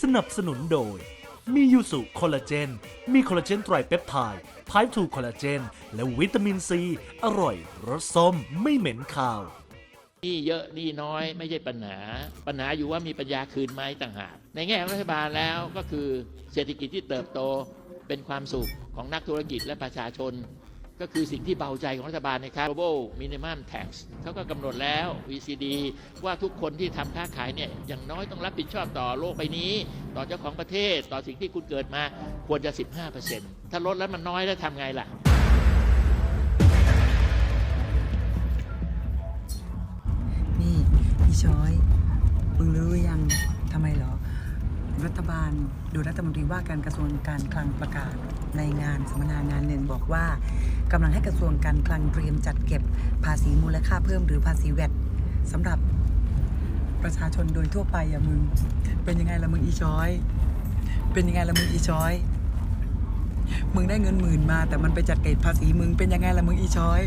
สนับสนุนโดย มียูสุคอลลาเจน มีคอลลาเจนไตรเปปไทด์ไพร์ทูคอลลาเจน และวิตามินซี อร่อย รสส้มไม่เหม็นคาวหนี่เยอะหนี่น้อยไม่ใช่ปัญหา ปัญหาอยู่ว่ามีปัญญาคืนไหมต่างหาก ในแง่ของรัฐบาลแล้วก็คือเศรษฐกิจที่เติบโตเป็นความสุขของนักธุรกิจและประชาชน ก็คือสิ่งที่เบาใจของรัฐบาลนะครับ global minimum tax เขาก็กำหนดแล้ว OECD ว่าทุกคนที่ทำค้าขายเนี่ยอย่างน้อยต้องรับผิดชอบต่อโลกใบนี้ ต่อเจ้าของประเทศ ต่อสิ่งที่คุณเกิดมาควรจะ 15%ถ้าลดแล้วมันน้อยแล้วทำไงล่ะ นี่พี่ช้อยมึงรู้ยัง รัฐบาล โดยรัฐมนตรีว่าการกระทรวงการคลังประกาศในงานสัมมนางานหนึ่งบอกว่ากำลังให้กระทรวงการคลังเตรียมจัดเก็บภาษีมูลค่าเพิ่มหรือภาษีแวดสำหรับประชาชนโดยทั่วไปอะมึง เป็นยังไงละมึงอีช้อย เป็นยังไงละมึงอีช้อย มึงได้เงินหมื่นมา แต่มันไปจัดเก็บภาษีมึงเป็นยังไงละมึงอีช้อย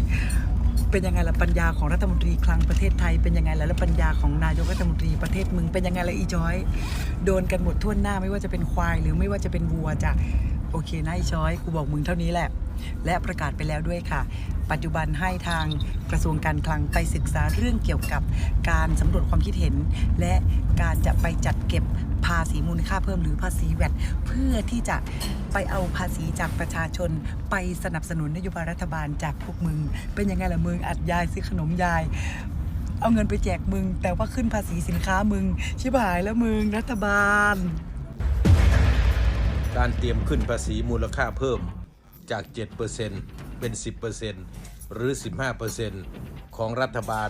เป็นยังไงล่ะปัญญาของรัฐมนตรีคลังประเทศไทย เป็นยังไงล่ะแล้วปัญญาของนายกรัฐมนตรีประเทศมึงเป็นยังไงล่ะอีจอย โดนกันหมดทั่วหน้าไม่ว่าจะเป็นควายหรือไม่ว่าจะเป็นวัวจ้ะ โอเคนะอีจอยกูบอกมึงเท่านี้แหละ และประกาศไปแล้วด้วยค่ะ ปัจจุบันให้ทางกระทรวงการคลังไปศึกษาเรื่องเกี่ยวกับการสำรวจความคิดเห็น และการจะไปจัดเก็บภาษีมูลค่าเพิ่มหรือภาษีแวดเพื่อที่จะไปเอาภาษีจากประชาชน ไปสนับสนุนนโยบายรัฐบาลจากพวกมึง เป็นยังไงล่ะมึงอัดยายซื้อขนมยาย เอาเงินไปแจกมึง แต่ว่าขึ้นภาษีสินค้ามึง ชิบหายแล้วมึงรัฐบาล การเตรียมขึ้นภาษีมูลค่าเพิ่มจาก 7%เป็น 10%หรือ 15%ของรัฐบาล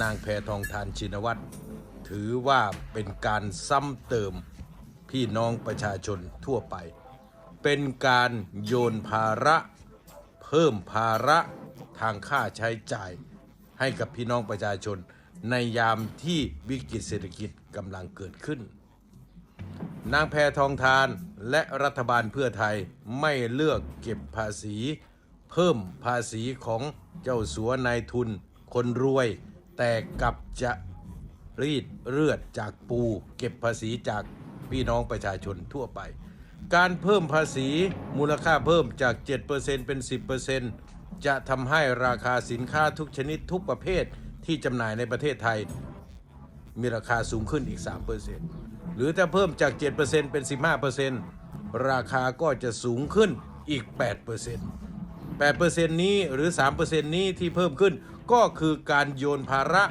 นางแพทองทานชินวัตร ถือว่าเป็นการซ้ำเติมพี่น้องประชาชนทั่วไป เป็นการโยนภาระเพิ่มภาระทางค่าใช้จ่ายให้กับพี่น้องประชาชนในยามที่วิกฤตเศรษฐกิจกำลังเกิดขึ้น นางแพทองทานและรัฐบาลเพื่อไทยไม่เลือกเก็บภาษี เพิ่มภาษีของเจ้าสัวนายทุน คนรวย แต่กลับจะรีดเลือดจากปู เก็บภาษีจากพี่น้องประชาชนทั่วไป การเพิ่มภาษีมูลค่าเพิ่มจาก 7%เป็น 10%จะทำให้ราคาสินค้าทุกชนิดทุกประเภทที่จำหน่ายในประเทศไทย มีราคาสูงขึ้นอีก 3% หรือถ้าเพิ่มจาก 7%เป็น 15%ราคาก็จะสูงขึ้นอีก 8% 8%นี้หรือ 3%นี้ที่เพิ่มขึ้นก็คือการโยนภาระ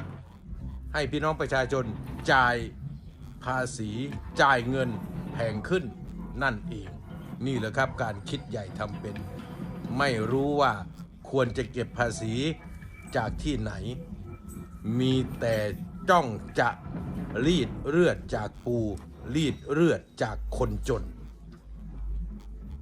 ให้พี่น้องประชาชนจ่ายภาษีจ่ายเงินแพงขึ้นนั่นเอง นี่แหละครับการคิดใหญ่ทำเป็น ไม่รู้ว่าควรจะเก็บภาษีจากที่ไหน มีแต่จ้องจะ รีดเลือดจากปู รีดเลือดจากคนจน